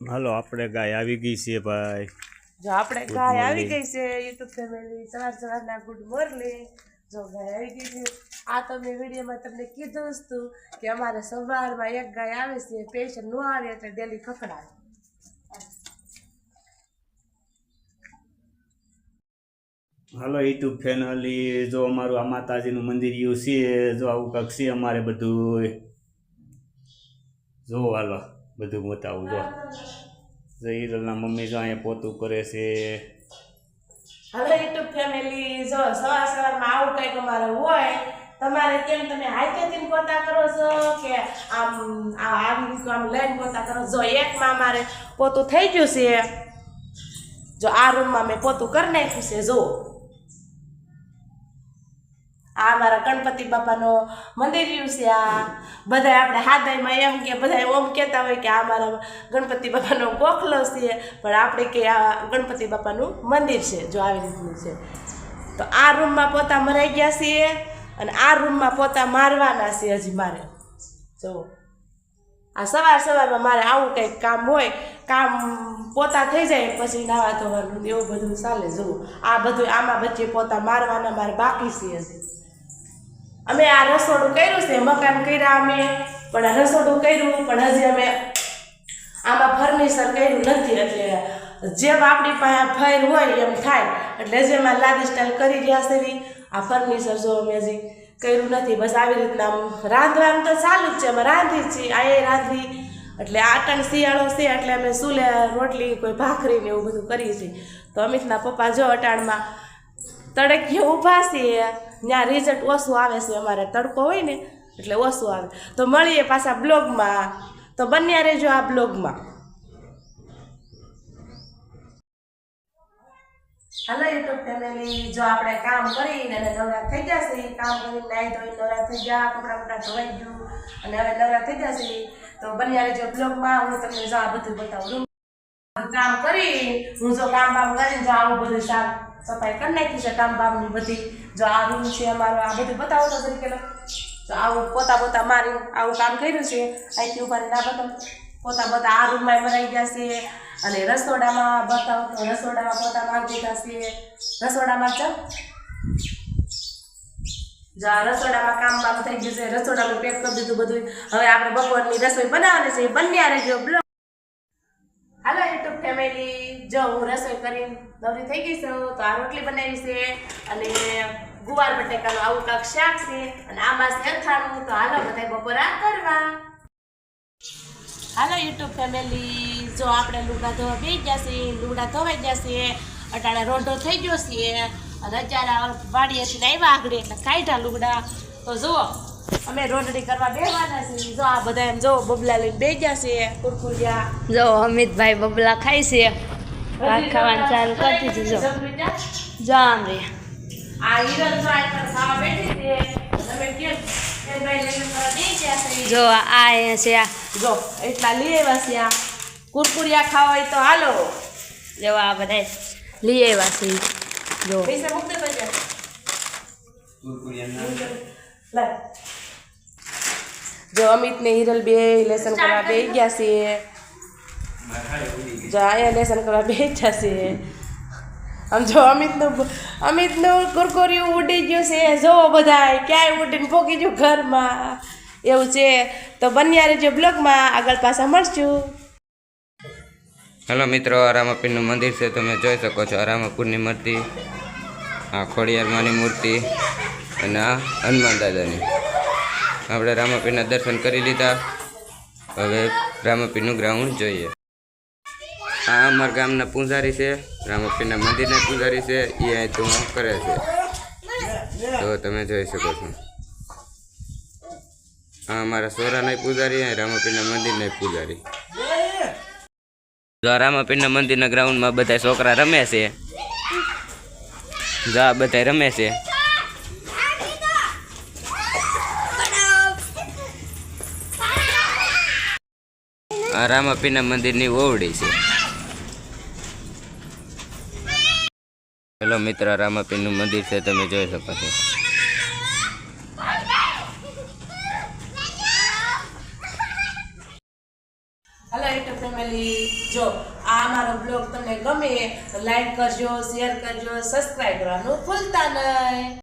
હાલો આપણે ગાય આવી ગઈ છે ભાઈ. જો આપણે ગાય આવી ગઈ છે યુટ્યુબ ફેમિલી સવાર સવારના ગુડ મોર્નિંગ જો ગાય આવી ગઈ છે આ તો મેં વિડીયોમાં તમને કીધું હતું કે અમારે સવારમાં એક ગાય આવે છે પેશન્ટ ન આવે એટલે ડેલી ખખડાવે. હાલો યુટ્યુબ ફેમિલી જો અમારું આ માતાજીનું મંદિર યુ છે જો આવું કંઈક છે અમારે બધું જો હાલો. બધું બતાવું જો જો મમ્મી જો અહીંયા પોતું કરે છે. હલો યુટ્યુબ ફેમિલી જો સવાર સવારમાં આવું કંઈક અમારે હોય તમારે કેમ તમે હાથેથી પોતા કરો છો કે આમ આ આમ આમ લઈને પોતા કરો? જો એકમાં અમારે પોતું થઈ ગયું છે. જો આ રૂમમાં મેં પોતું કરી નાખ્યું છે જો. આ મારા ગણપતિ બાપાનો મંદિર રહ્યું છે આ. બધા આપણે હાદાઈમાં એમ કે બધા ઓમ કહેતા હોય કે આ મારા ગણપતિ બાપાનો ગોખલો છે. પણ આપણે કે આ ગણપતિ બાપાનું મંદિર છે, જો આવી રીતનું છે. તો આ રૂમમાં પોતા મરાઈ ગયા છીએ અને આ રૂમમાં પોતા મારવાના છે હજી મારે. જો, આ સવાર સવારમાં મારે આવું કંઈક કામ હોય, કામ પોતા થઈ જાય પછી નાવા ધોવાનું એવું બધું ચાલે. જુઓ આ બધું આમાં વચ્ચે પોતા મારવાના મારે બાકી છે હજી. અમે આ રસોડું કર્યું છે, મકાન કર્યા અમે, પણ આ રસોડું કર્યું, પણ હજી અમે આમાં ફર્નિચર કર્યું નથી, એટલે જેમ આપણી પાસે ફેર હોય એમ થાય, એટલે હજી આ લાદી સ્ટાઇલ કરી રહ્યા છે. આ ફર્નિચર જો અમે હજી કર્યું નથી, બસ આવી રીતના રાંધવાનું તો ચાલુ જ છે, અમે રાંધી જ છીએ, આ રાંધી એટલે આટણ શિયાળો છે, એટલે અમે સુલે રોટલી, કોઈ ભાખરી ને એવું બધું કરીએ છીએ તો અમિતના પપ્પા જો અટાણમાં તડકીએ ઊભા છીએ ત્યાં રિઝલ્ટ ઓછું આવે છે, અમારે તડકો હોય ને, એટલે ઓછું આવે. તો મળીએ પાછા બ્લોગમાં. તો બન્યા રહેજો આ બ્લોગમાં. હાલો યુટ્યુબ ફેમિલી જો આપણે કામ કરીને અને નવરા થઈ જશે કામ કરીને નાઈ ધોઈ નવરા થઈ ગયા, કપડાં કપડાં ધોવાઈ ગયું અને હવે નવરા થઈ જશે તો બન્યા રહેજો બ્લોગમાં, હું તમને જો આ બધું બતાવું. કામ કરી હું જો કામ બામ કરીને જો આવું બધું સાફ સફાઈ કરી નાખી છે કામ બામની બધી. જો આ રૂમ છે, અમારો આ બધું બતાવો તો તરીકે તો આવું પોતા પોતા મારી આવું કામ કર્યું છે અહીંથી ઊભા ના બતાવો પોતા પોતા આ રૂમમાં મરાઈ ગયા છે. અને રસોડામાં બતાવો તો રસોડામાં પોતા માગ દીધા છે. રસોડામાં ચાલ જો આ રસોડામાં કામ બામ થઈ ગયું છે, રસોડાનું પેક કરી દીધું બધું હવે આપણે બપોરની રસોઈ બનાવવાની છે, એ બન્યા રહેજો. હાલો યુટ્યુબ ફેમિલી. જો હું રસોઈ કરીને દોરી થઈ ગઈ છું, તો આ રોટલી બનાવી છે અને ગુવાર બટેકાનું આવું કાંક શાક છે અને આમાં છે અથાણું. તો હાલો બધા બપોરા કરવા. હાલો યુટ્યુબ ફેમિલી. જો આપણે લુગડા ધોવા બે ગયા છીએ, લુગડા ધોવાઈ ગયા છે અટાણે રોંઢો થઈ ગયો છે. અને અત્યારે વાડીએથી આવ્યા આગળ એટલે કાઢ્યા લુગડા. તો જુઓ. અમે રોટડી કરવા બેવાના છીએ જો આ બધા એમ જો બબલા લઈને બે ગયા છે કુરકુરિયા. જો અમિતભાઈ બબલા ખાય છે. ભાત ખાવાનું ચાલુ કરી દીધું જો. જો આમ રે. આ હિરલ જો આ ખાવા બેઠી છે. તમે કેમ? જો આ અહીંયા છે આ. જો એટલા લઈ આવ્યા છે આ. કુરકુરિયા ખાવા હોય તો હાલો. જો આ બધા લઈ આવ્યા છે. જો. પૈસા મૂક દે કુરકુરિયા લાય. જો અમિત ને હિરલ બે લેસન કરવા બે ગયા છે જો અહીંયા લેસન કરવા બે ગયા છે આમ જો અમિતનું અમિતનું કુરકુરિયું ઉડી ગયું છે. જો બધા ક્યાંય ઉડીને પોકી ગયું ઘરમાં. એવું છે. તો બન્યા રહેજો બ્લોગમાં. આગળ પાછા મળશું. હેલો મિત્રો આરામપીરનું મંદિર છે. તમે જોઈ શકો છો આરામપુરની મૂર્તિ આ ખોડિયારમાંની મૂર્તિ અને આ હનુમાન દાદાની. આપણે રામાપીરના દર્શન કરી લીધા. હવે રામાપીરનું ગ્રાઉન્ડ જોઈએ. આ અમારા ગામના પૂજારી છે. રામાપીરના મંદિરના પૂજારી છે. એ અહીં તું કરે છે. તો તમે જોઈ શકો છો. આ અમારા સોરાના પૂજારી અને રામાપીરના મંદિરના પૂજારી. જો રામાપીના મંદિરના ગ્રાઉન્ડમાં બધા છોકરા રમે છે. જો બધા રમે છે. આ રામાપીરના મંદિરની ઓવડી છે. હેલો મિત્ર રામાપીનું મંદિર છે, તમે જોઈ શકો છો. હાલો યુટ્યુબ જો, આ અમારો બ્લોગ તમને ગમે, તો લાઈક કરજો શેર કરજો સબસ્ક્રાઈબ કરવાનું ભૂલતા નહીં.